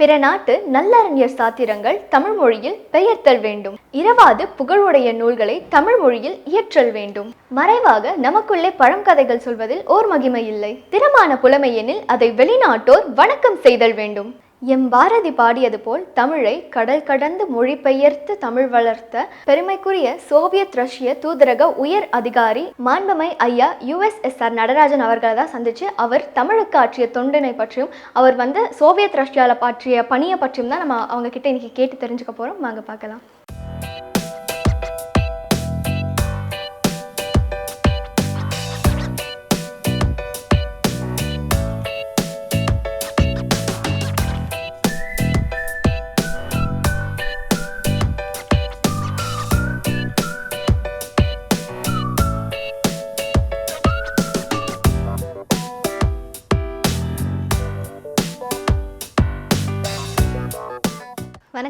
பிற நாட்டு நல்லறிஞர் சாத்திரங்கள் தமிழ் மொழியில் பெயர்த்தல் வேண்டும். இரவாது புகழுடைய நூல்களை தமிழ் மொழியில் இயற்றல் வேண்டும். மறைவாக நமக்குள்ளே பழங்கதைகள் சொல்வதில் ஓர் மகிமை இல்லை. திறமான புலமை எனில் அதை வெளிநாட்டோர் வணக்கம் செய்தல் வேண்டும். எம் பாரதி பாடியது போல் தமிழை கடல் கடந்து மொழிபெயர்த்து தமிழ் வளர்த்த பெருமைக்குரிய சோவியத் ரஷ்ய தூதரக உயர் அதிகாரி மாண்பமை ஐயா யுஎஸ்எஸ்ஆர் நடராஜன் அவர்களை தான் சந்திச்சு அவர் தமிழுக்கு ஆற்றிய தொண்டனை பற்றியும் அவர் வந்து சோவியத் ரஷ்யாவில் பாற்றிய பணியை பற்றியும் தான் நம்ம அவங்க கிட்ட இன்னைக்கு கேட்டு தெரிஞ்சுக்க போறோம். வாங்க பார்க்கலாம்.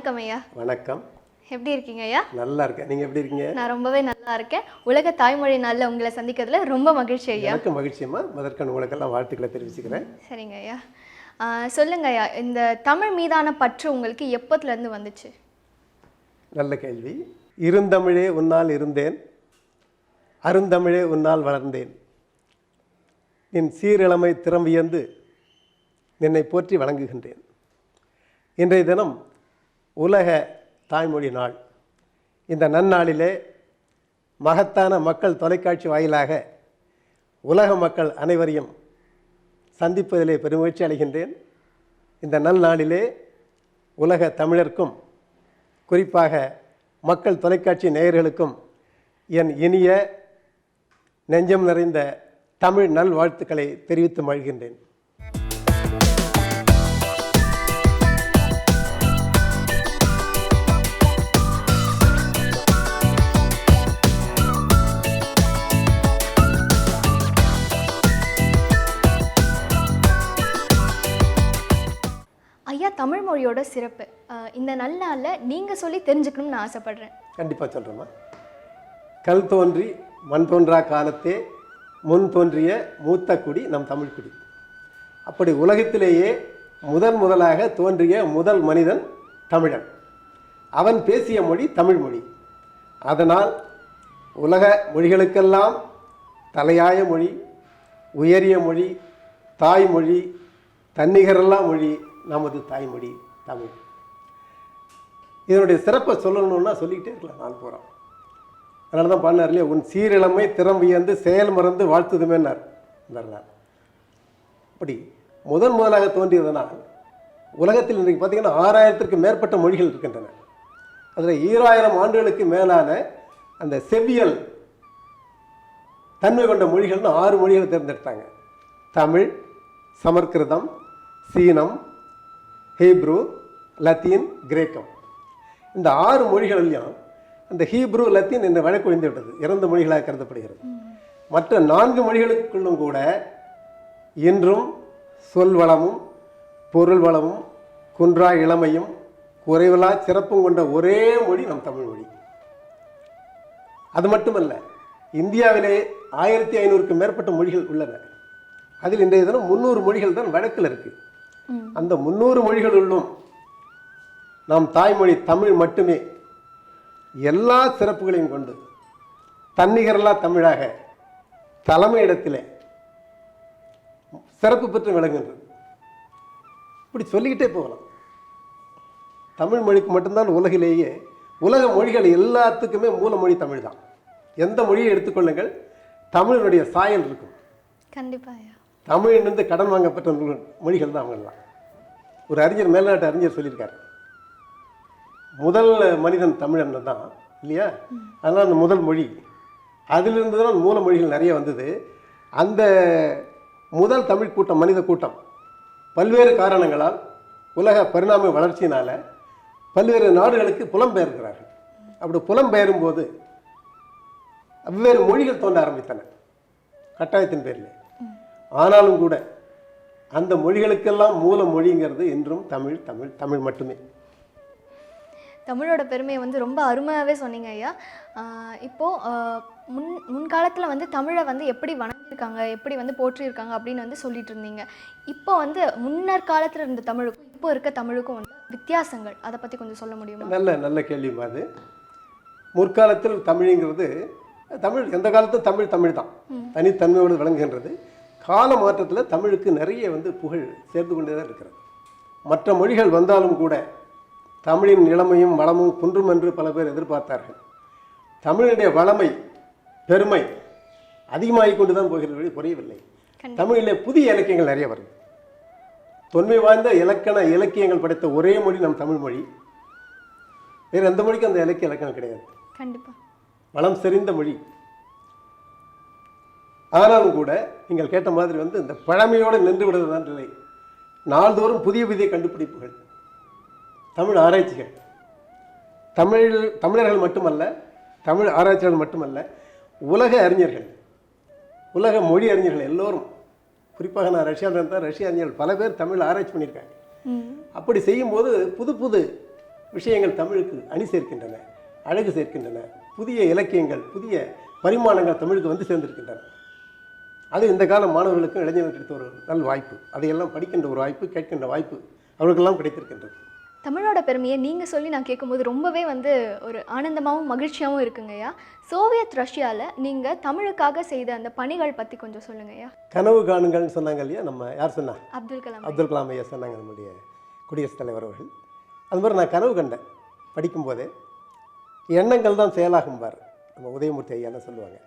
வணக்கம் ஐயா. வணக்கம். எப்படி இருக்கீங்க ஐயா? நல்லா இருக்கேன். நீங்கள் எப்படி இருக்கீங்க? நான் ரொம்பவே நல்லா இருக்கேன். உலக தாய்மொழி நாளில் உங்களை சந்திக்கிறதுல ரொம்ப மகிழ்ச்சி ஐயா. எனக்கு மகிழ்ச்சியம்மா முதற்கண் உங்களுக்கெல்லாம் வாழ்த்துக்களை தெரிவிச்சுக்கிறேன். சரிங்க ஐயா. சொல்லுங்க ஐயா இந்த தமிழ் மீதான பற்று உங்களுக்கு எப்போத்துலேருந்து வந்துச்சு? நல்ல கேள்வி. இருந்தமிழே உன்னால் இருந்தேன். அருந்தமிழே உன்னால் வளர்ந்தேன். நின் சீரிழமை திறம் வியந்து நின்னை போற்றி வணங்குகின்றேன். இன்றைய தினம் உலக தாய்மொழி நாள். இந்த நன்னாளிலே மகத்தான மக்கள் தொலைக்காட்சி வாயிலாக உலக மக்கள் அனைவரையும் சந்திப்பதிலே பெருமகிழ்ச்சி அடைகின்றேன். இந்த நல்நாளிலே உலக தமிழருக்கும் குறிப்பாக மக்கள் தொலைக்காட்சி நேயர்களுக்கும் என் இனிய நெஞ்சம் நிறைந்த தமிழ் நல்வாழ்த்துக்களை தெரிவித்து மகிழ்கின்றேன். இதோட சிறப்பு. இந்த நல்லாளில் நீங்கள் சொல்லி தெரிஞ்சுக்கணும்னு நான் ஆசைப்படுறேன். கண்டிப்பாக சொல்கிறேம்மா கல் தோன்றி மண் தோன்றா காலத்தே முன் தோன்றிய மூத்த குடி நம் தமிழ் குடி. அப்படி உலகத்திலேயே முதன் முதலாக தோன்றிய முதல் மனிதன் தமிழன். அவன் பேசிய மொழி தமிழ் மொழி. அதனால் உலக மொழிகளுக்கெல்லாம் தலையாய மொழி உயரிய மொழி தாய்மொழி தன்னிகரெல்லாம் மொழி நமது தாய்மொழி தமிழ் இதனுடைய சிறப்பை சொல்லணும்னா சொல்லிக்கிட்டே இருக்கலாம் நாள் போகிறோம் அதனால தான் பாடினார் இல்லையா உன் சீரிழமை திறம் வியந்து செயல் மறந்து வாழ்த்துதுமேனார் இந்த அப்படி முதன் முதலாக தோன்றியதனால் உலகத்தில் இன்றைக்கு பார்த்தீங்கன்னா ஆறாயிரத்திற்கு மேற்பட்ட மொழிகள் இருக்கின்றன. அதில் ஈராயிரம் ஆண்டுகளுக்கு மேலான அந்த செவ்வியல் தன்மை கொண்ட மொழிகள்னு ஆறு மொழிகளை தேர்ந்தெடுத்தாங்க. தமிழ் சமஸ்கிருதம் சீனம் ஹீப்ரு லத்தீன் கிரேக்கம். இந்த ஆறு மொழிகளிலையும் அந்த ஹீப்ரு லத்தீன் என்று வழக்குழிந்து விட்டது. இறந்த மொழிகளாக கருதப்படுகிறது. மற்ற நான்கு மொழிகளுக்குள்ளும் கூட இன்றும் சொல் வளமும் பொருள் வளமும் குன்றா இளமையும் குறைவலா சிறப்பும் கொண்ட ஒரே மொழி நம் தமிழ் மொழி. அது மட்டுமல்ல இந்தியாவிலே ஆயிரத்தி ஐநூறுக்கும் மேற்பட்ட மொழிகள் உள்ளன. அதில் இன்றைய தினம் முந்நூறு மொழிகள் தான் வழக்கில் இருக்கு. அந்த முந்நூறு மொழிகளுள்ளும் நம் தாய்மொழி தமிழ் மட்டுமே எல்லா சிறப்புகளையும் கொண்டு தன்னிகரலா தமிழாக தலைமையிடத்திலே சிறப்பு பெற்று விளங்குகின்றது. இப்படி சொல்லிக்கிட்டே போகலாம். தமிழ் மொழிக்கு மட்டும்தான் உலகிலேயே உலக மொழிகள் எல்லாத்துக்குமே மூலமொழி தமிழ் தான் எந்த மொழியை எடுத்துக்கொள்ளுங்கள் தமிழனுடைய சாயல் இருக்கும். கண்டிப்பாக தமிழிலிருந்து கடன் வாங்கப்பட்ட மொழிகள் தான் அவங்கெல்லாம். ஒரு அறிஞர் மேல்நாட்டு அறிஞர் சொல்லியிருக்காரு. முதல் மனிதன் தமிழன் தான் இல்லையா? அதனால் அந்த முதல் மொழி. அதிலிருந்து தான் மூல மொழிகள் நிறைய வந்தது. அந்த முதல் தமிழ் கூட்டம் மனித கூட்டம் பல்வேறு காரணங்களால் உலக பரிணாம வளர்ச்சியினால் பல்வேறு நாடுகளுக்கு புலம்பெயர்கிறார்கள். அப்படி புலம்பெயரும் போது வெவ்வேறு மொழிகள் தோன்ற ஆரம்பித்தன. கட்டாயத்தின் பேரில். ஆனாலும் கூட அந்த மொழிகளுக்கெல்லாம் மூல மொழிங்கிறது இன்றும் தமிழ் தமிழ் தமிழ் மட்டுமே. தமிழோட பெருமையை வந்து ரொம்ப அருமையாகவே சொன்னீங்க ஐயா. ஆஹ் இப்போ ஆஹ் முன் முன்காலத்தில் வந்து தமிழை வந்து எப்படி வணங்கியிருக்காங்க எப்படி வந்து போற்றியிருக்காங்க அப்படின்னு வந்து சொல்லிட்டு இருந்தீங்க. இப்போ வந்து முன்னர் காலத்தில் இருந்த தமிழுக்கும் இப்போ இருக்க தமிழுக்கும் வந்து வித்தியாசங்கள். அதை பற்றி கொஞ்சம் சொல்ல முடியுமா? நல்ல நல்ல கேள்விமா அது. முற்காலத்தில் தமிழுங்கிறது தமிழ் எந்த காலத்தும் தமிழ் தமிழ் தான் தனித்தன்மையோடு விளங்குகின்றது. கால மாற்றத்தில் தமிழுக்கு நிறைய வந்து புகழ் சேர்ந்து கொண்டே தான் இருக்கிறது. மற்ற மொழிகள் வந்தாலும் கூட தமிழின் இளமையும் வளமும் குன்றும் என்று பல பேர் எதிர்பார்த்தார்கள். தமிழுடைய வளமை பெருமை அதிகமாகிக் கொண்டு தான் போகிறது வழி குறையவில்லை. தமிழிலே புதிய இலக்கியங்கள் நிறைய வருது. தொன்மை வாய்ந்த இலக்கண இலக்கியங்கள் படைத்த ஒரே மொழி நம் தமிழ் மொழி. வேறு எந்த மொழிக்கும் அந்த இலக்கிய இலக்கணம் கிடையாது. கண்டிப்பாக வளம் செறிந்த மொழி. ஆனாலும் கூட நீங்கள் கேட்ட மாதிரி வந்து இந்த பழமையோடு நின்று விடுவதுதான் இல்லை. நாள்தோறும் புதிய புதிய கண்டுபிடிப்புகள் தமிழ் ஆராய்ச்சிகள். தமிழ் தமிழர்கள் மட்டுமல்ல தமிழ் ஆராய்ச்சியாளர்கள் மட்டுமல்ல உலக அறிஞர்கள் உலக மொழி அறிஞர்கள் எல்லோரும் குறிப்பாக நான் ரஷ்யாவில் இருந்தால் ரஷ்ய அறிஞர்கள் பல பேர் தமிழ் ஆராய்ச்சி பண்ணியிருக்காங்க. அப்படி செய்யும்போது புது புது விஷயங்கள் தமிழுக்கு அணி சேர்க்கின்றன அழகு சேர்க்கின்றன புதிய இலக்கியங்கள் புதிய பரிமாணங்கள் தமிழுக்கு வந்து சேர்ந்திருக்கின்றன. அது இந்த கால மாணவர்களுக்கும் இளைஞர்களுக்கு கிடைத்த ஒரு நல் வாய்ப்பு. அதையெல்லாம் படிக்கின்ற ஒரு வாய்ப்பு கேட்கின்ற வாய்ப்பு அவர்களுக்கெல்லாம் கிடைத்திருக்கின்றது. தமிழோட பெருமையை நீங்கள் சொல்லி நான் கேட்கும்போது ரொம்பவே வந்து ஒரு ஆனந்தமாகவும் மகிழ்ச்சியாகவும் இருக்குங்கய்யா சோவியத் ரஷ்யாவில் நீங்கள் தமிழுக்காக செய்த அந்த பணிகள் பற்றி கொஞ்சம் சொல்லுங்கய்யா கனவு காணுங்கள்னு சொன்னாங்க இல்லையா? நம்ம யார் சொன்னா? அப்துல் கலாம் அப்துல் கலாம் ஐயா சொன்னாங்க நம்முடைய குடியரசுத் தலைவர் அவர்கள். அது மாதிரி நான் கனவு கண்டேன் படிக்கும்போதே. எண்ணங்கள் தான் செயலாகும்பார் நம்ம உதயமூர்த்தி ஐயான்னு சொல்லுவாங்க?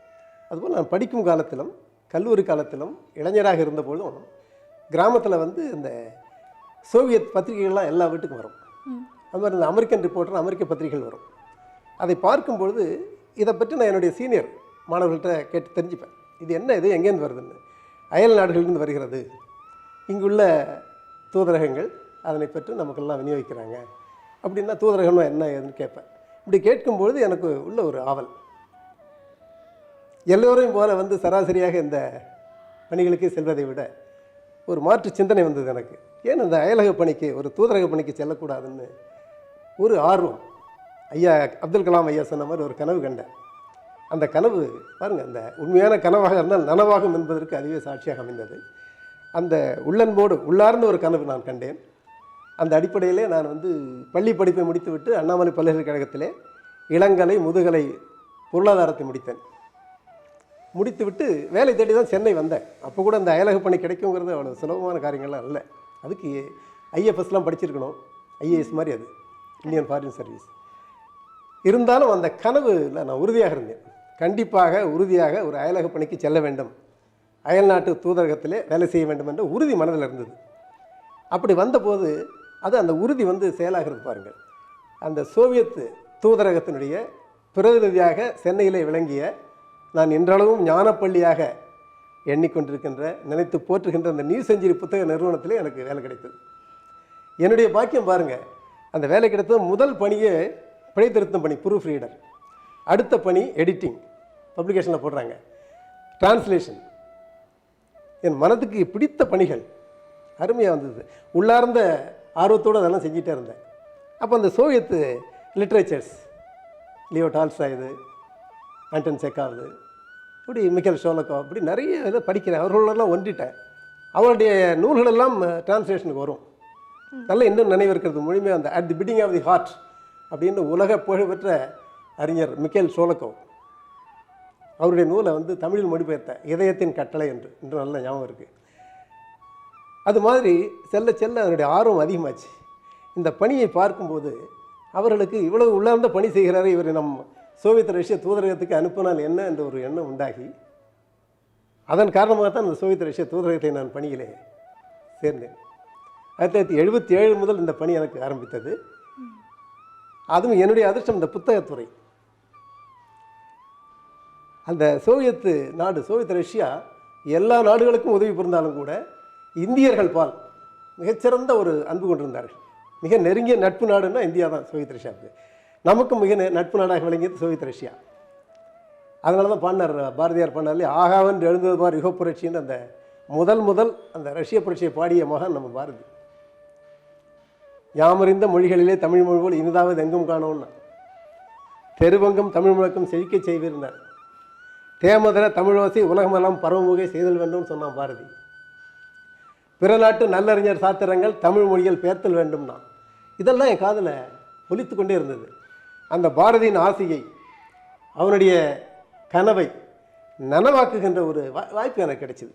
அதுபோல் நான் படிக்கும் காலத்திலும் கல்லூரி காலத்திலும் இளைஞராக இருந்தபோதும் கிராமத்தில் வந்து இந்த சோவியத் பத்திரிகைகள்லாம் எல்லா வீட்டுக்கும் வரும். அது மாதிரி இந்த அமெரிக்கன் ரிப்போர்ட்டர் அமெரிக்க பத்திரிகைகள் வரும். அதை பார்க்கும்பொழுது இதை பற்றி நான் என்னுடைய சீனியர் மாணவர்கள்ட்ட கேட்டு தெரிஞ்சுப்பேன். இது என்ன இது எங்கேருந்து வருதுன்னு? அயல் நாடுகளிலிருந்து வருகிறது. இங்குள்ள தூதரகங்கள் அதனை பெற்று நமக்கெல்லாம் விநியோகிக்கிறாங்க. அப்படின்னா தூதரகம்னா என்ன ஏதுன்னு கேட்பேன். இப்படி கேட்கும்பொழுது எனக்கு உள்ள ஒரு ஆவல். எல்லோரையும் போல வந்து சராசரியாக இந்த பணிகளுக்கு செல்வதை விட ஒரு மாற்று சிந்தனை வந்தது எனக்கு. ஏன் இந்த அயலக பணிக்கு ஒரு தூதரக பணிக்கு செல்லக்கூடாதுன்னு ஒரு ஆர்வம். ஐயா அப்துல் கலாம் ஐயா சொன்ன மாதிரி ஒரு கனவு கண்டேன். அந்த கனவு பாருங்கள் அந்த உண்மையான கனவாக இருந்தால் நனவாகும் என்பதற்கு அதுவே சாட்சியாக அமைந்தது. அந்த உள்ளன்போடு உள்ளார்ந்த ஒரு கனவு நான் கண்டேன். அந்த அடிப்படையிலே நான் வந்து பள்ளி படிப்பை முடித்துவிட்டு அண்ணாமலை பல்கலைக்கழகத்திலே இளங்கலை முதுகலை பொருளாதாரத்தை முடித்தேன். முடித்துவிட்டு வேலை தேடி தான் சென்னை வந்தேன். அப்போ கூட அந்த அயலக பணி கிடைக்குங்கிறது அவ்வளோ சுலபமான காரியங்கள்லாம் இல்லை. அதுக்கு ஐஎஃப்எஸ்லாம் படிச்சிருக்கணும். ஐஏஎஸ் மாதிரி அது. இந்தியன் ஃபாரின் சர்வீஸ் இருந்தாலும் அந்த கனவில் நான் உறுதியாக இருந்தேன். கண்டிப்பாக உறுதியாக ஒரு அயலக பணிக்கு செல்ல வேண்டும். அயல்நாட்டு தூதரகத்திலே வேலை செய்ய வேண்டும் என்ற உறுதி மனதில் இருந்தது. அப்படி வந்தபோது அது அந்த உறுதி வந்து செயலாகிறது பாருங்கள். அந்த சோவியத் தூதரகத்தினுடைய பிரதிநிதியாக சென்னையிலே விளங்கிய நான் இன்றளவும் ஞானப்பள்ளியாக எண்ணிக்கொண்டிருக்கின்ற நினைத்து போற்றுகின்ற அந்த நியூ செஞ்சிரி புத்தக நிறுவனத்தில் எனக்கு வேலை கிடைத்தது. என்னுடைய பாக்கியம் பாருங்கள் அந்த வேலை கிடைத்தது முதல் பணியே பிழை திருத்தம் பணி ப்ரூஃப் ரீடர் அடுத்த பணி எடிட்டிங் பப்ளிகேஷனில் போடுறாங்க. டிரான்ஸ்லேஷன் என் மனதுக்கு பிடித்த பணிகள். அருமையாக வந்தது. உள்ளார்ந்த ஆர்வத்தோடு அதெல்லாம் செஞ்சிட்டே இருந்தேன். அப்போ அந்த சோவியத்து லிட்ரேச்சர்ஸ் லியோ டால்ஸ்டாயுது ஆண்டன் செக்காவது இப்படி மிக்கேல் ஷோலக்கோ இப்படி நிறைய இதை படிக்கிறேன். அவர்களெல்லாம் ஒன்றிட்டேன். அவருடைய நூல்களெல்லாம் டிரான்ஸ்லேஷனுக்கு வரும். நல்ல இன்னும் நினைவு இருக்கிறது. முழுமையாக அந்த at the beating of the heart அப்படின்னு உலக புகழ்பெற்ற அறிஞர் மிக்கேல் சோலக்கோ அவருடைய நூலை வந்து தமிழில் மொழிபெயர்த்த இதயத்தின் கட்டளை என்று இன்று நல்ல ஞாபகம் இருக்குது அது மாதிரி செல்ல செல்ல அதனுடைய ஆர்வம் அதிகமாச்சு. இந்த பணியை பார்க்கும்போது அவர்களுக்கு இவ்வளவு உள்ளார்ந்த பணி செய்கிறாரு இவர் நம் சோவியத் ரஷ்ய தூதரகத்துக்கு அனுப்பினால் என்ன என்ற ஒரு எண்ணம் உண்டாகி அதன் காரணமாக தான் அந்த சோவியத் ரஷ்ய தூதரகத்தை நான் பணியிலே சேர்ந்தேன். ஆயிரத்தி தொள்ளாயிரத்தி எழுபத்தி ஏழு முதல் இந்த பணி எனக்கு ஆரம்பித்தது. அதுவும் என்னுடைய அதிர்ஷ்டம் இந்த புத்தகத்துறை. அந்த சோவியத்து நாடு சோவியத் ரஷ்யா எல்லா நாடுகளுக்கும் உதவி புரிந்தாலும் கூட இந்தியர்கள் பால் மிகச்சிறந்த ஒரு அன்பு கொண்டிருந்தார்கள். மிக நெருங்கிய நட்பு நாடுன்னா இந்தியா தான் சோவியத் ரஷ்யாவுக்கு. நமக்கும் மிக நட்பு நாடாக விளங்கியது சோவியத் ரஷ்யா. அதனால தான் பாடினார் பாரதியார் பாடினார்லே ஆகாவன் எழுந்தது பார் யுக புரட்சின்னு அந்த முதல் முதல் அந்த ரஷ்ய புரட்சியை பாடிய மகான் நம்ம பாரதி. யாமறிந்த மொழிகளிலே தமிழ் மொழி போல் இனிதாவது எங்கும் காணோம்னா. தெருவங்கம் தமிழ் முழக்கம் செழிக்கச் செய்திருந்தார். தேமதர தமிழோசை உலகமெல்லாம் பரவமுகை செய்தல் வேண்டும் சொன்னான் பாரதி. பிற நாட்டு நல்லறிஞர் சாத்திரங்கள் தமிழ் மொழியில் பெயர்த்தல் வேண்டும்னா. இதெல்லாம் என் காதில் ஒலித்து கொண்டே இருந்தது. அந்த பாரதியின் ஆசையை அவனுடைய கனவை நனவாக்குகின்ற ஒரு வா- வாய்ப்பு எனக்கு கிடைச்சிது.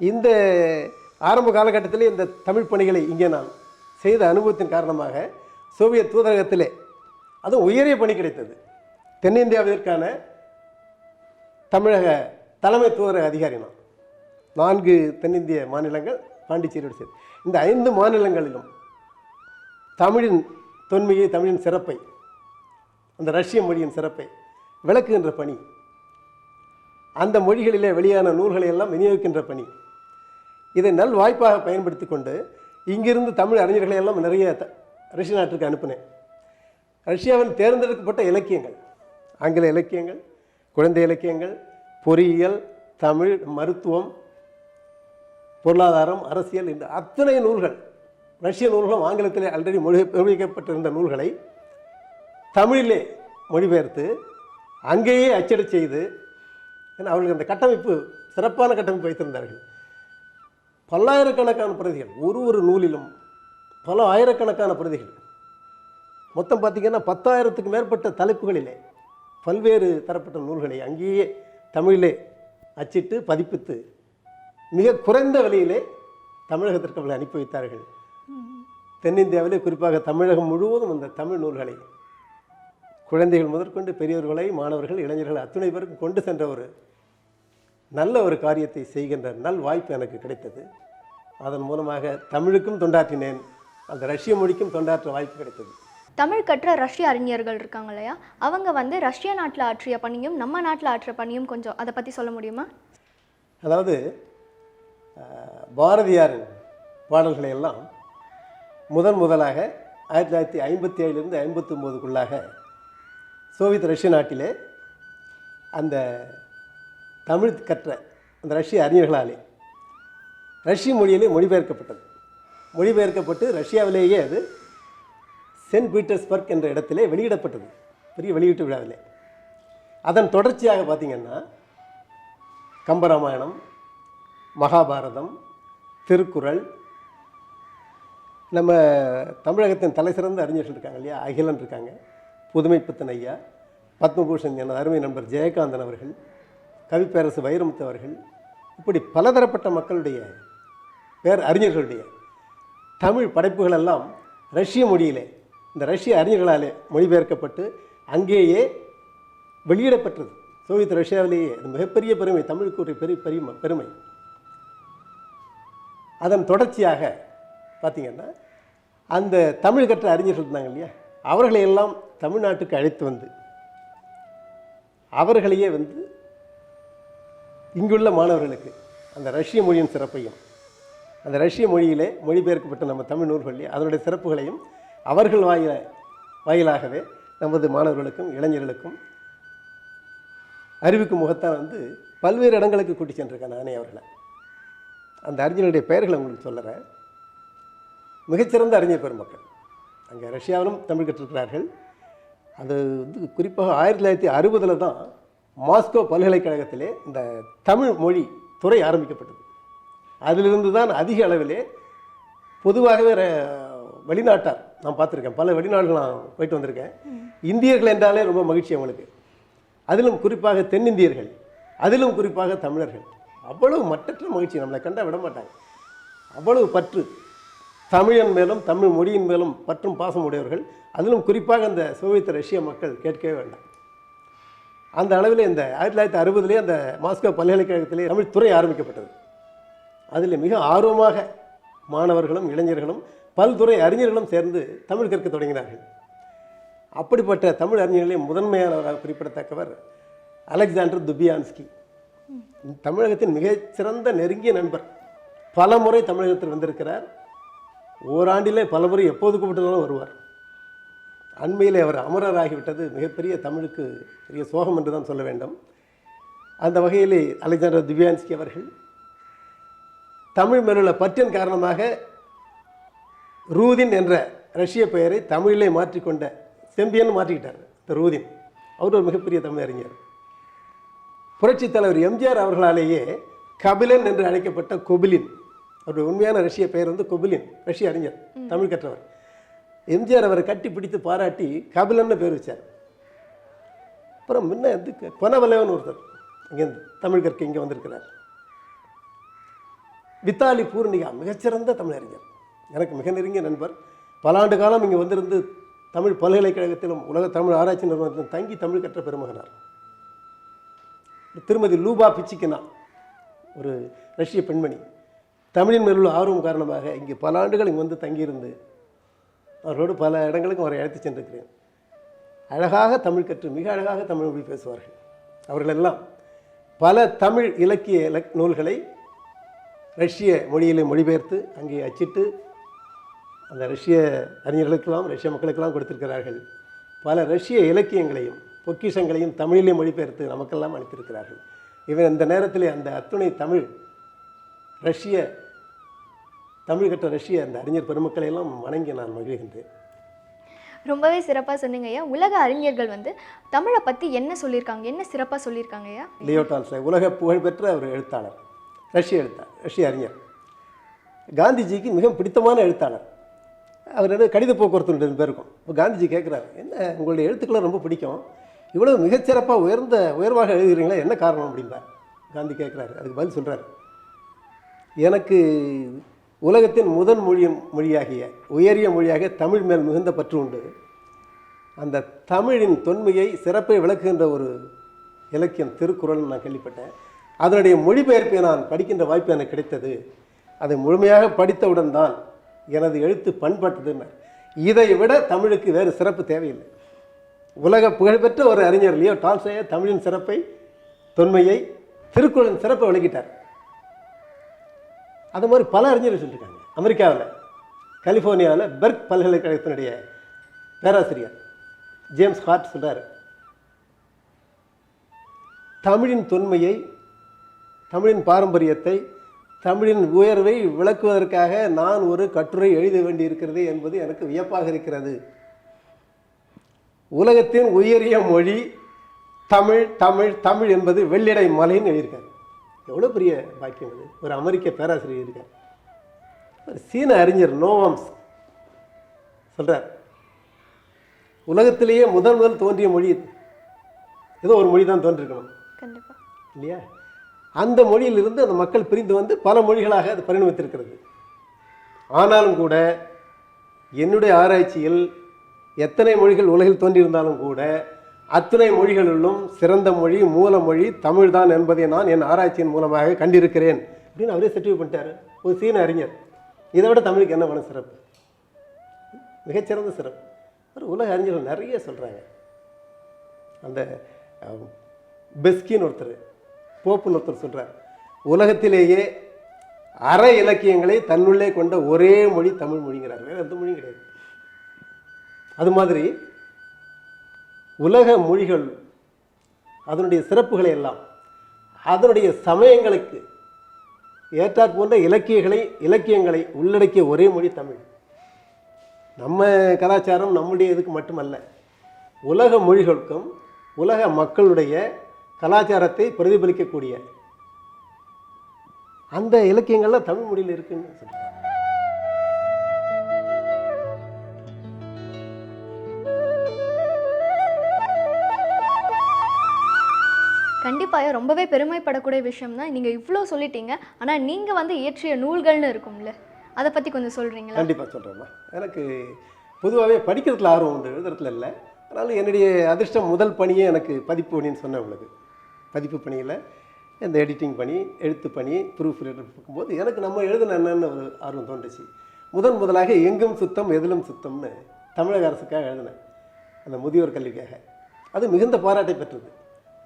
இந்த ஆரம்ப காலகட்டத்திலே இந்த தமிழ் பணிகளை இங்கே நான் செய்த அனுபவத்தின் காரணமாக சோவியத் தூதரகத்திலே அதுவும் உயரிய பணி கிடைத்தது. தென்னிந்தியாவிற்கான தமிழக தலைமை தூதரக அதிகாரி நான். நான்கு தென்னிந்திய மாநிலங்கள் பாண்டிச்சேரியோடு சேர்த்து இந்த ஐந்து மாநிலங்களிலும் தமிழின் தொன்மையை தமிழின் சிறப்பை அந்த ரஷ்ய மொழியின் சிறப்பை விளக்குகின்ற பணி. அந்த மொழிகளிலே வெளியான நூல்களை எல்லாம் விநியோகிக்கின்ற பணி. இதை நல் வாய்ப்பாக பயன்படுத்தி கொண்டு இங்கிருந்து தமிழ் அறிஞர்களை எல்லாம் நிறைய ரஷ்ய நாட்டுக்கு அனுப்பினேன். ரஷ்யாவின் தேர்ந்தெடுக்கப்பட்ட இலக்கியங்கள் ஆங்கில இலக்கியங்கள் குழந்தை இலக்கியங்கள் பொறியியல் தமிழ் மருத்துவம் பொருளாதாரம் அரசியல் இந்த அத்தனை நூல்கள் ரஷ்ய நூல்களும் ஆங்கிலத்திலே ஆல்ரெடி மொழி மொழிபெயர்க்கப்பட்டிருந்த நூல்களை தமிழிலே மொழிபெயர்த்து அங்கேயே அச்சடி செய்து ஏன்னா அவர்களுக்கு அந்த கட்டமைப்பு சிறப்பான கட்டமைப்பு வைத்திருந்தார்கள். பல்லாயிரக்கணக்கான பிரதிகள் ஒரு ஒரு நூலிலும் பல ஆயிரக்கணக்கான பிரதிகள். மொத்தம் பார்த்தீங்கன்னா பத்தாயிரத்துக்கு மேற்பட்ட தலைப்புகளிலே பல்வேறு தரப்பட்ட நூல்களை அங்கேயே தமிழிலே அச்சிட்டு பதிப்பித்து மிக குறைந்த விலையிலே தமிழகத்திற்கு அவர்கள் அனுப்பி வைத்தார்கள். தென்னிந்தியாவிலே குறிப்பாக தமிழகம் முழுவதும் அந்த தமிழ் நூல்களை குழந்தைகள் முதற்கொண்டு பெரியவர்களை மாணவர்கள் இளைஞர்கள் அத்துணை பேருக்கும் கொண்டு சென்ற ஒரு நல்ல ஒரு காரியத்தை செய்கின்ற நல் வாய்ப்பு எனக்கு கிடைத்தது. அதன் மூலமாக தமிழுக்கும் தொண்டாற்றினேன். அந்த ரஷ்ய மொழிக்கும் தொண்டாற்ற வாய்ப்பு கிடைத்தது. தமிழ் கற்ற ரஷ்ய அறிஞர்கள் இருக்காங்க இல்லையா? அவங்க வந்து ரஷ்ய நாட்டில் ஆற்றிய பணியும் நம்ம நாட்டில் ஆற்றிய பணியும் கொஞ்சம் அதை பற்றி சொல்ல முடியுமா? அதாவது பாரதியாரின் பாடல்களை எல்லாம் முதன் முதலாக ஆயிரத்தி தொள்ளாயிரத்தி ஐம்பத்தி ஏழுலேருந்து ஐம்பத்தி ஒம்போதுக்குள்ளாக சோவியத் ரஷ்ய நாட்டிலே அந்த தமிழ் கற்ற அந்த ரஷ்ய அறிஞர்களாலே ரஷ்ய மொழியிலே மொழிபெயர்க்கப்பட்டது. மொழிபெயர்க்கப்பட்டு ரஷ்யாவிலேயே அது சென்ட் பீட்டர்ஸ்பர்க் என்ற இடத்திலே வெளியிடப்பட்டது. பெரிய வெளியீட்டு விழாவிலே. அதன் தொடர்ச்சியாக பார்த்தீங்கன்னா கம்பராமாயணம் மகாபாரதம் திருக்குறள் நம்ம தமிழகத்தின் தலை சிறந்த அறிஞர்கள் இருக்காங்க இல்லையா? அகிலன் இருக்காங்க. புதுமைப்பத்தன் ஐயா பத்மபூஷன் எனது அருமை நண்பர் ஜெயகாந்தன் அவர்கள் கவிப்பேரசு வைரமுத்து அவர்கள் இப்படி பலதரப்பட்ட மக்களுடைய பேர் அறிஞர்களுடைய தமிழ் படைப்புகள் எல்லாம் ரஷ்ய மொழியிலே இந்த ரஷ்ய அறிஞர்களாலே மொழிபெயர்க்கப்பட்டு அங்கேயே வெளியிடப்பட்டது சோவியத் ரஷ்யாவிலேயே அது மிகப்பெரிய பெருமை தமிழுக்கு ஒரு பெரிய பெரிய பெருமை. அதன் தொடர்ச்சியாக பார்த்தீங்கன்னா அந்த தமிழ் கற்ற அறிஞர்கள் இருந்தாங்க இல்லையா? அவர்களையெல்லாம் தமிழ்நாட்டுக்கு அழைத்து வந்து அவர்களையே வந்து இங்குள்ள மாணவர்களுக்கு அந்த ரஷ்ய மொழியின் சிறப்பையும் அந்த ரஷ்ய மொழியிலே மொழிபெயர்க்கப்பட்ட நம்ம தமிழ் நூல்களிலே அதனுடைய சிறப்புகளையும் அவர்கள் வாயில வாயிலாகவே நமது மாணவர்களுக்கும் இளைஞர்களுக்கும் அறிவிக்கும் முகத்தான் வந்து பல்வேறு இடங்களுக்கு கூட்டி சென்றிருக்கேன் நானே அவர்களை. அந்த அறிஞர்களுடைய பெயர்களை உங்களுக்கு சொல்லுறேன். மிகச்சிறந்த அறிஞர் பெருமக்கள். அங்கே ரஷ்யாவிலும் தமிழ் கற்றிருக்கிறார்கள் அது வந்து குறிப்பாக ஆயிரத்தி தொள்ளாயிரத்தி அறுபதில் தான் மாஸ்கோ பல்கலைக்கழகத்திலே இந்த தமிழ் மொழி துறை ஆரம்பிக்கப்பட்டது. அதிலிருந்து தான் அதிக அளவிலே பொதுவாகவே வெளிநாட்டார் நான் பார்த்துருக்கேன். பல வெளிநாடுகள் நான் போயிட்டு வந்திருக்கேன். இந்தியர்கள் என்றாலே ரொம்ப மகிழ்ச்சி அவங்களுக்கு. அதிலும் குறிப்பாக தென்னிந்தியர்கள் அதிலும் குறிப்பாக தமிழர்கள். அவ்வளவு மட்டற்ற மகிழ்ச்சி நம்மளை கண்டா விட மாட்டாங்க. அவ்வளவு பற்று. தமிழன் மேலும் தமிழ் மொழியின் மேலும் பற்றும் பாசம் உடையவர்கள். அதிலும் குறிப்பாக அந்த சோவியத் ரஷ்ய மக்கள் கேட்கவே வேண்டாம். அந்த அளவில் இந்த ஆயிரத்தி தொள்ளாயிரத்தி அறுபதுலேயே அந்த மாஸ்கோ பல்கலைக்கழகத்திலே தமிழ் துறை ஆரம்பிக்கப்பட்டது. அதில் மிக ஆர்வமாக மாணவர்களும் இளைஞர்களும் பல்துறை அறிஞர்களும் சேர்ந்து தமிழ் கற்க தொடங்கினார்கள். அப்படிப்பட்ட தமிழ் அறிஞர்களில் முதன்மையானவராக குறிப்பிடத்தக்கவர் அலெக்சாண்டர் துபியான்ஸ்கி. தமிழகத்தின் மிகச்சிறந்த நெருங்கிய நண்பர். பல முறை தமிழகத்தில் வந்திருக்கிறார். ஓராண்டிலே பல முறை எப்போது கூப்பிட்டாலும் வருவார். அண்மையிலே அவர் அமரராகிவிட்டது மிகப்பெரிய தமிழுக்கு பெரிய சோகம் என்று தான் சொல்ல வேண்டும். அந்த வகையிலே அலெக்சாண்டர் திவ்யான்ஸ்கி அவர்கள் தமிழ் மேலுள்ள பற்றின் காரணமாக ரூதின் என்ற ரஷ்ய பெயரை தமிழிலே மாற்றிக்கொண்ட செம்பியன் மாற்றிக்கிட்டார் இந்த ரூதின். அவர் ஒரு மிகப்பெரிய தமிழ் அறிஞர். புரட்சித் தலைவர் எம்ஜிஆர் அவர்களாலேயே கபிலன் என்று அழைக்கப்பட்ட கொபிலின் அவருடைய உண்மையான ரஷ்ய பெயர் வந்து கொபிலின் ரஷ்ய அறிஞர் தமிழ் கற்றவர். எம்ஜிஆர் அவரை கட்டி பிடித்து பாராட்டி கபிலன்னு பேர் வச்சார். அப்புறம் முன்ன வந்து கொனவல்லவன் ஒருத்தர் இங்கேருந்து தமிழ் கற்க இங்கே வந்திருக்கிறார். வித்தாலி பூர்ணிகா மிகச்சிறந்த தமிழறிஞர் எனக்கு மிக நெருங்கிய நண்பர். பல ஆண்டு காலம் இங்கே வந்திருந்து தமிழ் பல்கலைக்கழகத்திலும் உலக தமிழ் ஆராய்ச்சி நிறுவனத்திலும் தங்கி தமிழ் கற்ற பெருமகனார். திருமதி லூபா பிச்சிக்கனா ஒரு ரஷ்ய பெண்மணி. தமிழின் மேலுள்ள ஆர்வம் காரணமாக இங்கே பல ஆண்டுகள் இங்கே வந்து தங்கியிருந்து அவர்களோடு பல இடங்களுக்கு அவரை அழைத்து சென்றிருக்கிறேன். அழகாக தமிழ் கற்று மிக அழகாக தமிழ் மொழி பேசுவார்கள். அவர்களெல்லாம் பல தமிழ் இலக்கிய இலக் நூல்களை ரஷ்ய மொழியிலே மொழிபெயர்த்து அங்கே அச்சிட்டு அந்த ரஷ்ய அறிஞர்களுக்கெல்லாம் ரஷ்ய மக்களுக்கெல்லாம் கொடுத்திருக்கிறார்கள். பல ரஷ்ய இலக்கியங்களையும் பொக்கிஷங்களையும் தமிழிலே மொழிபெயர்த்து நமக்கெல்லாம் அளித்திருக்கிறார்கள் இவன் இந்த நேரத்தில் அந்த அத்துணை தமிழ் ரஷ்ய தமிழ் கற்ற ரஷ்ய அந்த அறிஞர் பெருமக்களை எல்லாம் வணங்கி நான் மகிழ்கின்றேன். ரொம்பவே சிறப்பாக சொன்னீங்க ஐயா. உலக அறிஞர்கள் வந்து தமிழை பற்றி என்ன சொல்லியிருக்காங்க? என்ன சிறப்பாக சொல்லியிருக்காங்க ஐயா? லியோ டால்ஸ்டாய் உலக புகழ்பெற்ற ஒரு எழுத்தாளர் ரஷ்ய எழுத்தாளர் ரஷ்ய அறிஞர். காந்திஜிக்கு மிக பிடித்தமான எழுத்தாளர். அவர் என்ன கடித போக்குவரத்து பேர் இருக்கும். இப்போ காந்திஜி கேட்குறாரு என்ன உங்களுடைய எழுத்துக்களை ரொம்ப பிடிக்கும். இவ்வளவு மிகச்சிறப்பாக உயர்ந்த உயர்வாக எழுதுகிறீங்களா? என்ன காரணம்? அப்படின்பார் காந்தி கேட்குறாரு அதுக்கு பதில் சொல்கிறார் எனக்கு உலகத்தின் முதன் மொழி மொழியாகிய உயரிய மொழியாக தமிழ் மேல் மிகுந்த பற்று உண்டு. அந்த தமிழின் தொன்மையை சிறப்பை விளக்குகின்ற ஒரு இலக்கியம் திருக்குறள்னு நான் கேள்விப்பட்டேன். அதனுடைய மொழிபெயர்ப்பை நான் படிக்கின்ற வாய்ப்பு எனக்கு கிடைத்தது. அதை முழுமையாக படித்தவுடன் தான் எனது எழுத்து பண்பட்டதுன்னு. இதை விட தமிழுக்கு வேறு சிறப்பு தேவையில்லை. உலக புகழ்பெற்ற ஒரு அறிஞர் லியோ டால்ஸ்டாயே தமிழின் சிறப்பை தொன்மையை திருக்குறளின் சிறப்பை விளக்கிட்டார். அது மாதிரி பல அறிஞர்கள் சொல்லியிருக்காங்க அமெரிக்காவில் கலிஃபோர்னியாவில் பெர்க் பல்கலைக்கழகத்தினுடைய பேராசிரியர் ஜேம்ஸ் ஹார்ட் சொல்கிறார் தமிழின் தொன்மையை தமிழின் பாரம்பரியத்தை தமிழின் உயர்வை விளக்குவதற்காக நான் ஒரு கட்டுரை எழுத வேண்டியிருக்கிறது என்பது எனக்கு வியப்பாக இருக்கிறது. உலகத்தின் உயரிய மொழி தமிழ் தமிழ் தமிழ் என்பது வெள்ளிடை மலைன்னு எழுதியிருக்காரு. எவ்வளோ பெரிய பாக்கியம் அது ஒரு அமெரிக்க பேராசிரியர் இருக்கார். ஒரு சீன அறிஞர் நோவம்ஸ் சொல்றார் உலகத்திலேயே முதல் முதல் தோன்றிய மொழி இது. ஏதோ ஒரு மொழி தான் தோன்றிருக்கணும் இல்லையா? அந்த மொழியிலிருந்து அந்த மக்கள் பிரிந்து வந்து பல மொழிகளாக அது பரிணமித்திருக்கிறது. ஆனாலும் கூட என்னுடைய ஆராய்ச்சியில் எத்தனை மொழிகள் உலகில் தோன்றியிருந்தாலும் கூட அத்தனை மொழிகளிலும் சிறந்த மொழி மூலமொழி தமிழ் தான் என்பதை நான் என் ஆராய்ச்சியின் மூலமாக கண்டிருக்கிறேன் அப்படின்னு அவரே சர்டிஃபை பண்ணிட்டார். ஒரு சீன அறிஞர். இதை விட தமிழுக்கு என்ன பண்ண சிறப்பு? மிகச்சிறந்த சிறப்பு. ஒரு உலக அறிஞர்கள் நிறைய சொல்கிறாங்க அந்த பெஸ்கின்னு ஒருத்தர் போப்புன்னு ஒருத்தர் சொல்கிறார் உலகத்திலேயே அற இலக்கியங்களை தன்னுள்ளே கொண்ட ஒரே மொழி தமிழ் மொழிங்கிறார். வேறு எந்த மொழியும் கிடையாது. அது மாதிரி உலக மொழிகள் அதனுடைய சிறப்புகளை எல்லாம் அதனுடைய சமயங்களுக்கு ஏற்றாற் போன்ற இலக்கியங்களை இலக்கியங்களை உள்ளடக்கிய ஒரே மொழி தமிழ். நம்ம கலாச்சாரம் நம்முடைய இதுக்கு மட்டுமல்ல உலக மொழிகளுக்கும் உலக மக்களுடைய கலாச்சாரத்தை பிரதிபலிக்கக்கூடிய அந்த இலக்கியங்கள்லாம் தமிழ் மொழியில் இருக்குன்னு சொல்றாங்க கண்டிப்பாக ரொம்பவே பெருமைப்படக்கூடிய விஷயம் தான் நீங்கள் இவ்வளோ சொல்லிட்டீங்க. ஆனால் நீங்கள் வந்து இயற்றிய நூல்கள்னு இருக்கும்ல அதை பற்றி கொஞ்சம் சொல்கிறீங்களா கண்டிப்பாக சொல்கிறேம்மா எனக்கு பொதுவாகவே படிக்கிறதுல ஆர்வம் உண்டு. எழுதுறதுல இல்லை. அதனால் என்னுடைய அதிர்ஷ்டம் முதல் பணியே எனக்கு பதிப்பு பணின்னு சொன்னேன் உங்களுக்கு. பதிப்பு பணியில் இந்த எடிட்டிங் பணி எழுத்து பணி ப்ரூஃப் பார்க்கும்போது எனக்கு நம்ம எழுதுன என்னன்னு ஒரு ஆர்வம் தோன்றுச்சு. முதன் முதலாக எங்கும் சுத்தம் எதிலும் சுத்தம்னு தமிழக அரசுக்காக எழுதினேன். அந்த முதியோர் கல்விக்காக. அது மிகுந்த பாராட்டை பெற்றது.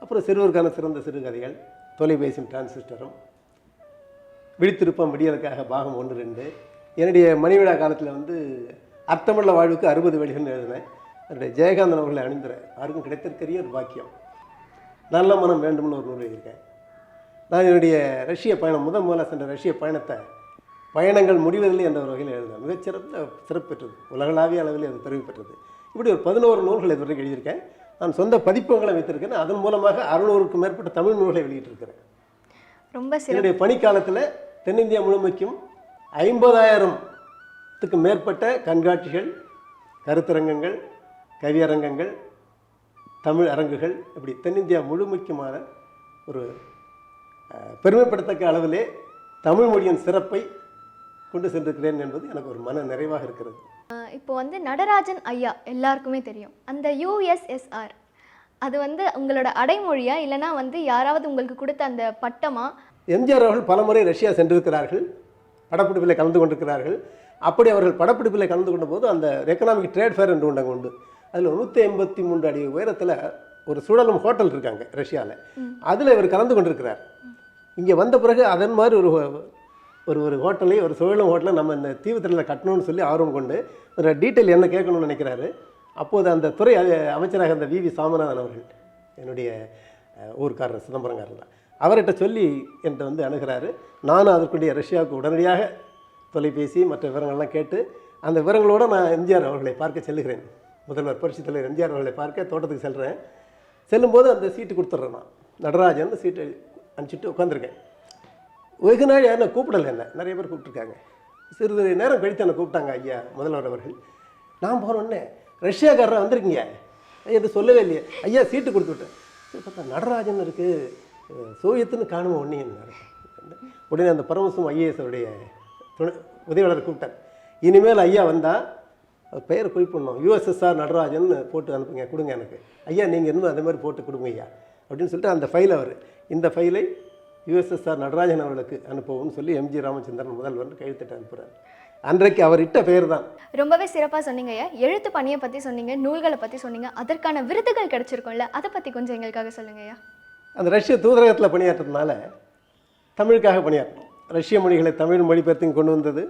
அப்புறம் சிறுவருக்கான சிறந்த சிறுகதைகள் தொலைபேசியும் டிரான்சிஸ்டரும் விழித்திருப்பம் விடியலுக்காக பாகம் ஒன்று ரெண்டு. என்னுடைய மணிவிழா காலத்தில் வந்து அர்த்தமுள்ள வாழ்வுக்கு அறுபது வழிகள்னு எழுதினேன். என்னுடைய ஜெயகாந்தன் அவர்களை அணிந்துறேன் யாருக்கும் கிடைத்திருக்கிற ஒரு பாக்கியம். நல்ல மனம் வேண்டும்னு ஒரு நூல் எழுதியிருக்கேன். நான் என்னுடைய ரஷ்ய பயணம் முதன் முதலாக சென்ற ரஷ்ய பயணத்தை பயணங்கள் முடிவதில்லை என்ற ஒரு வகையில் எழுதினேன். மிகச்சிறந்த சிறப்பு பெற்றது உலகளாவிய அளவில் அது பெருமை பெற்றது. இப்படி ஒரு பதினோரு நூல்கள் இதுவரைக்கும் எழுதியிருக்கேன். நான் சொந்த பதிப்பகங்களை வைத்திருக்கேன் அதன் மூலமாக அறுநூறுக்கும் மேற்பட்ட தமிழ் நூல்களை வெளியிட்டிருக்கிறேன். ரொம்ப என்னுடைய பணிக்காலத்தில் தென்னிந்தியா முழுமைக்கும் ஐம்பதாயிரத்துக்கு மேற்பட்ட கண்காட்சிகள் கருத்தரங்கங்கள் கவியரங்கங்கள் தமிழ் அரங்குகள் இப்படி தென்னிந்தியா முழுமைக்குமான ஒரு பெருமைப்படத்தக்க அளவிலே தமிழ் மொழியின் சிறப்பை கொண்டு சென்றிருக்கிறேன் என்பது எனக்கு ஒரு மன நிறைவாக இருக்கிறது. இப்போ வந்து நடராஜன் ஐயா எல்லாருக்குமே தெரியும். அந்த யூஎஸ்எஸ்ஆர் அது வந்து உங்களோட அடைமொழியா? இல்லைனா வந்து யாராவது உங்களுக்கு கொடுத்த அந்த பட்டமா? எம்ஜிஆர் அவர்கள் பலமுறை ரஷ்யா சென்றிருக்கிறார்கள். படப்பிடிப்பில் கலந்து கொண்டிருக்கிறார்கள். அப்படி அவர்கள் படப்பிடிப்பில் கலந்து கொண்ட போது அந்த எக்கனாமிக் ட்ரேட் ஃபேர் என்று ஒன்று உண்டு. அதில் நூற்றி எண்பத்தி மூன்று அடி உயரத்தில் ஒரு சுழலும் ஹோட்டல் இருக்காங்க ரஷ்யாவில் அதில் இவர் கலந்து கொண்டிருக்கிறார். இங்கே வந்த பிறகு அதன் மாதிரி ஒரு ஒரு ஒரு ஹோட்டலை ஒரு சுழலும் ஹோட்டலை நம்ம இந்த தீவுத்திரையில் கட்டணும்னு சொல்லி ஆர்வம் கொண்டு ஒரு டீட்டெயில் என்ன கேட்கணும்னு நினைக்கிறாரு. அப்போது அந்த துறை அமைச்சராக இருந்த வி வி சாமிநாதன் அவர்கள் என்னுடைய ஊர்க்காரர் சிதம்பரங்காரர் தான். அவர்கிட்ட சொல்லி என்கிட்ட வந்து அணுகிறாரு. நானும் அதற்குரிய ரஷ்யாவுக்கு உடனடியாக தொலைபேசி மற்ற விவரங்கள்லாம் கேட்டு அந்த விவரங்களோடு நான் எம்ஜிஆர் அவர்களை பார்க்க செல்லுகிறேன். முதல்வர் புரட்சித் தலைவர் எம்ஜிஆர் அவர்களை பார்க்க தோட்டத்துக்கு செல்கிறேன் செல்லும்போது அந்த சீட்டு கொடுத்துட்றேன் நான். நடராஜன் சீட்டு அனுப்பிச்சிட்டு உட்காந்துருக்கேன் வெகு நாள் யாரும் என்னை கூப்பிடல என்ன. நிறைய பேர் கூப்பிட்ருக்காங்க சிறிது நேரம் கழித்து என்னை கூப்பிட்டாங்க ஐயா முதல்வர் அவர்கள். நான் போனோடனே ரஷ்யாக்காரர் வந்திருக்கீங்க? என்று சொல்லவே இல்லையே. ஐயா சீட்டு கொடுத்து விட்டேன். சரி, பார்த்தா நடராஜன் இருக்குது சோவியத்துன்னு காணுமோ ஒன்றே உடனே அந்த பரமசும் ஐஏஎஸ் அவருடைய துணை உதவியாளர் கூப்பிட்டார். இனிமேல் ஐயா வந்தால் பெயர் குறிப்பிடணும் யுஎஸ்எஸ்ஆர் நடராஜன் போட்டு அனுப்புங்க கொடுங்க எனக்கு. ஐயா நீங்கள் இன்னும் அதே மாதிரி போட்டு கொடுங்க ஐயா. அப்படின்னு சொல்லிட்டு அந்த ஃபைல் அவர். இந்த ஃபைலை யுஎஸ்எஸ்ஆர் நடராஜன் அவர்களுக்கு அனுப்பவும்னு சொல்லி எம்ஜி ராமச்சந்திரன் முதல்வர் கையெழுத்திட்டு அனுப்புகிறார் அன்றைக்கு அவர் இட்ட பெயர் தான் ரொம்பவே சிறப்பாக சொன்னீங்க எழுத்து பணியை பற்றி சொன்னீங்க நூல்களை பற்றி சொன்னீங்க அதற்கான விருதுகள் கிடைச்சிருக்கும்ல அதை பற்றி கொஞ்சம் எங்களுக்காக சொல்லுங்க ஐயா. அந்த ரஷ்ய தூதரகத்தில் பணியாற்றதுனால தமிழுக்காக பணியாற்றணும். ரஷ்ய மொழிகளை தமிழ் மொழிபெயர்த்து கொண்டு வந்தது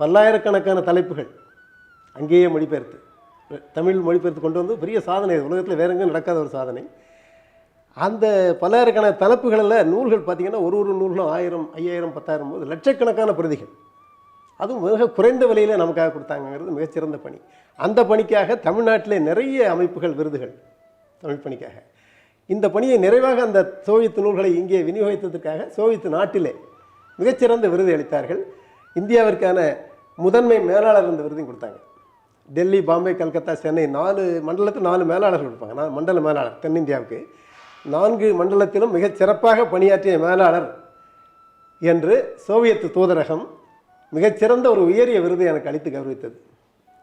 பல்லாயிரக்கணக்கான தலைப்புகள் அங்கேயே மொழிபெயர்த்து தமிழ் மொழிபெயர்த்து கொண்டு வந்து பெரிய சாதனை. உலகத்தில் வேற எங்கேயும் நடக்காத ஒரு சாதனை. அந்த பல்லாயிரக்கணக்கான தலைப்புகளில் நூல்கள் பார்த்தீங்கன்னா ஒரு ஒரு நூல்களும் ஆயிரம் ஐயாயிரம் பத்தாயிரம் போது லட்சக்கணக்கான பிரதிகள். அதுவும் மிக குறைந்த விலையில் நமக்காக கொடுத்தாங்கங்கிறது மிகச்சிறந்த பணி. அந்த பணிக்காக தமிழ்நாட்டிலே நிறைய அமைப்புகள் விருதுகள். தமிழ் பணிக்காக. இந்த பணியை நிறைவாக அந்த சோவியத் நூல்களை இங்கே விநியோகித்ததற்காக சோவியத் நாட்டிலே மிகச்சிறந்த விருது அளித்தார்கள். இந்தியாவிற்கான முதன்மை மேலாளர் இந்த விருதையும் கொடுத்தாங்க. டெல்லி பாம்பே கல்கத்தா சென்னை நாலு மண்டலத்தில் நாலு மேலாளர்கள் கொடுப்பாங்க நான் மண்டல மேலாளர் தென்னிந்தியாவுக்கு. நான்கு மண்டலத்திலும் மிகச் சிறப்பாக பணியாற்றிய மேலாளர் என்று சோவியத் தூதரகம் மிகச்சிறந்த ஒரு உயரிய விருதை எனக்கு அளித்து கௌரவித்தது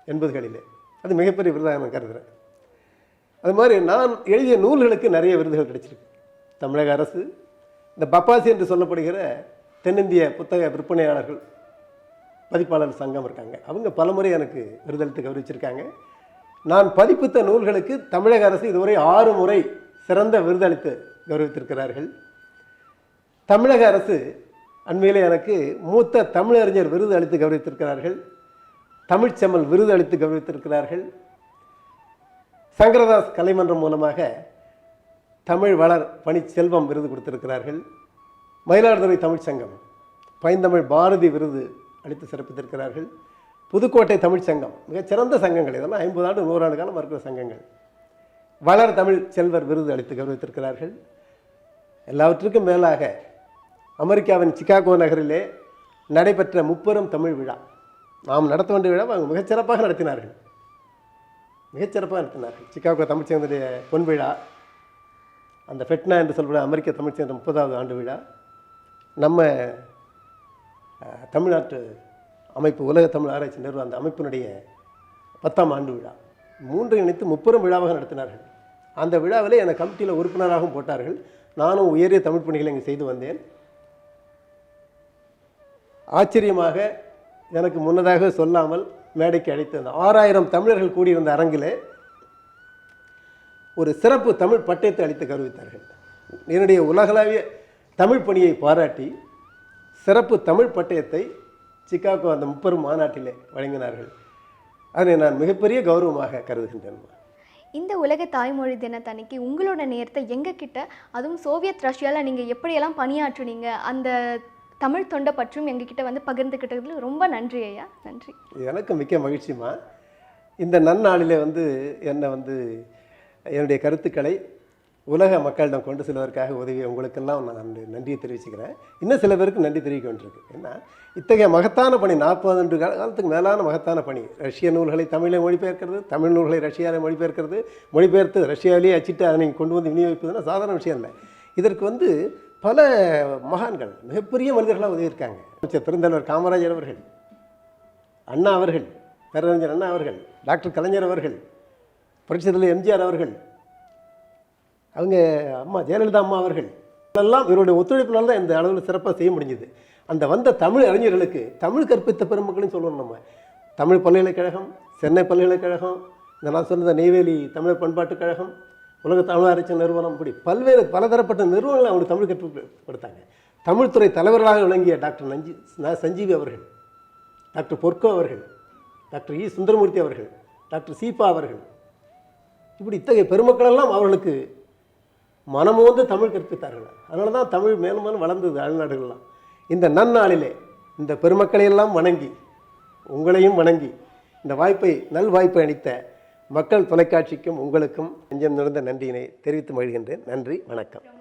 எண்பதுகளிலே அது மிகப்பெரிய விருதாக நான் கருதுகிறேன் அது மாதிரி நான் எழுதிய நூல்களுக்கு நிறைய விருதுகள் கிடைச்சிருக்கு. தமிழக அரசு இந்த பப்பாசி என்று சொல்லப்படுகிற தென்னிந்திய புத்தக விற்பனையாளர்கள் பதிப்பாளர் சங்கம் இருக்காங்க. அவங்க பலமுறை எனக்கு விருதளித்து கௌரவிச்சிருக்காங்க. நான் பதிப்பித்த நூல்களுக்கு தமிழக அரசு இதுவரை ஆறு முறை சிறந்த விருதளித்து கௌரவித்திருக்கிறார்கள். தமிழக அரசு அண்மையில் எனக்கு மூத்த தமிழறிஞர் விருது அளித்து கௌரவித்திருக்கிறார்கள். தமிழ்ச்செம்மல் விருது அளித்து கௌரவித்திருக்கிறார்கள். சங்கரதாஸ் கலைமன்றம் மூலமாக தமிழ் வளர் பணிச்செல்வம் விருது கொடுத்திருக்கிறார்கள். மயிலாடுதுறை தமிழ்ச்சங்கம் பைந்தமிழ் பாரதி விருது அளித்து சிறப்பித்திருக்கிறார்கள். புதுக்கோட்டை தமிழ்ச்சங்கம் மிகச்சிறந்த சங்கங்கள். இதெல்லாம் ஐம்பது ஆண்டு நூறாண்டு காலம் இருக்கிற சங்கங்கள். வளர் தமிழ் செல்வர் விருது அளித்து கௌரவித்திருக்கிறார்கள். எல்லாவற்றுக்கும் மேலாக அமெரிக்காவின் சிகாகோ நகரிலே நடைபெற்ற முப்பெரும் தமிழ் விழா. நாம் நடத்த வேண்டிய விழா அவங்க மிகச்சிறப்பாக நடத்தினார்கள். மிகச்சிறப்பாக நடத்தினார்கள். சிகாகோ தமிழ்ச்சேந்தனுடைய பொன் விழா அந்த ஃபெட்னா என்று சொல்லப்படும் அமெரிக்க தமிழ்ச்சங்க முப்பதாவது ஆண்டு விழா நம்ம தமிழ்நாட்டு அமைப்பு உலக தமிழ் ஆராய்ச்சி நிறுவனம் அந்த அமைப்பினுடைய பத்தாம் ஆண்டு விழா. மூன்று இணைத்து முப்பெரும் விழாவாக நடத்தினார்கள். அந்த விழாவிலே என்னை கமிட்டியில் உறுப்பினராகவும் போட்டார்கள். நானும் உயரிய தமிழ் பணிகளை இங்கே செய்து வந்தேன். ஆச்சரியமாக எனக்கு முன்னதாக சொல்லாமல் மேடைக்கு அழைத்து அந்த ஆறாயிரம் தமிழர்கள் கூடியிருந்த அரங்கிலே ஒரு சிறப்பு தமிழ் பட்டயத்தை அளித்து கருவித்தார்கள். என்னுடைய உலகளாவிய தமிழ் பணியை பாராட்டி சிறப்பு தமிழ் பட்டயத்தை சிக்காகோ அந்த முப்பெரும் மாநாட்டிலே வழங்கினார்கள். அதனை நான் மிகப்பெரிய கௌரவமாக கருதுகின்றேன். இந்த உலக தாய்மொழி தினத்தன்னைக்கு உங்களோட நேரத்தை எங்ககிட்ட அதுவும் சோவியத் ரஷ்யாவில் நீங்கள் எப்படியெல்லாம் பணியாற்றுனீங்க அந்த தமிழ் தொண்டை பற்றும் எங்ககிட்ட வந்து பகிர்ந்துக்கிட்டதுல ரொம்ப நன்றி ஐயா. நன்றி. எனக்கு மிக்க மகிழ்ச்சிமா இந்த நன்னாளில் வந்து என்னை வந்து என்னுடைய கருத்துக்களை உலக மக்களிடம் கொண்டு செல்வதற்காக உதவிய உங்களுக்கெல்லாம் நான் நன்றி நன்றியை தெரிவிச்சுக்கிறேன். இன்னும் சில பேருக்கு நன்றி தெரிவிக்க வேண்டியிருக்கு. ஏன்னா இத்தகைய மகத்தான பணி நாற்பது ஆண்டு கால- காலத்துக்கு மேலான மகத்தான பணி. ரஷ்ய நூல்களை தமிழில் மொழிபெயர்க்கிறது தமிழ் நூல்களை ரஷ்யாவில் மொழிபெயர்க்கிறது மொழிபெயர்த்து ரஷ்யாவிலேயே அச்சிட்டு அதை நீங்கள் கொண்டு வந்து விநியோகிப்பதுன்னா சாதாரண விஷயம் இல்லை. இதற்கு வந்து பல மகான்கள் மிகப்பெரிய மனிதர்களாக உதவியிருக்காங்க. அமைச்சர் பெருந்தலைவர் காமராஜர் அவர்கள் அண்ணா அவர்கள் பேரறிஞர் அண்ணா அவர்கள் டாக்டர் கலைஞர் அவர்கள் புரட்சித் தலைவர் எம்ஜிஆர் அவர்கள் அவங்க அம்மா ஜெயலலிதா அம்மா அவர்கள். எல்லாம் இவருடைய ஒத்துழைப்பினால் தான் இந்த அளவில் சிறப்பாக செய்ய முடிஞ்சது. அந்த வந்த தமிழ் அறிஞர்களுக்கு தமிழ் கற்பித்த பெருமக்களையும் சொல்லணும் நம்ம. தமிழ் பல்கலைக்கழகம் சென்னை பல்கலைக்கழகம் இந்த நான் சொன்ன நெய்வேலி தமிழர் பண்பாட்டுக் கழகம் உலக தமிழ் ஆராய்ச்சி நிறுவனம் இப்படி பல்வேறு பலதரப்பட்ட நிறுவனங்களை அவங்களுக்கு தமிழ் கற்றுக் கொடுத்தாங்க தமிழ்துறை தலைவர்களாக விளங்கிய டாக்டர் நஞ்சி ந. சஞ்சீவி அவர்கள் டாக்டர் பொற்கோ அவர்கள் டாக்டர் இ. சுந்தரமூர்த்தி அவர்கள் டாக்டர் சீபா அவர்கள். இப்படி இத்தகைய பெருமக்களெல்லாம் அவர்களுக்கு மனமோந்து தமிழ் கற்பித்தார்கள். அதனால தான் தமிழ் மேலும் மேலும் வளர்ந்தது அயல்நாடுகள்லாம் இந்த நன்னாளிலே இந்த பெருமக்களையெல்லாம் வணங்கி உங்களையும் வணங்கி இந்த வாய்ப்பை நல் வாய்ப்பை அளித்த மக்கள் தொலைக்காட்சிக்கும் உங்களுக்கும் நெஞ்சம் நிறைந்த நன்றியினை தெரிவித்து மகிழ்கின்றேன். நன்றி வணக்கம்.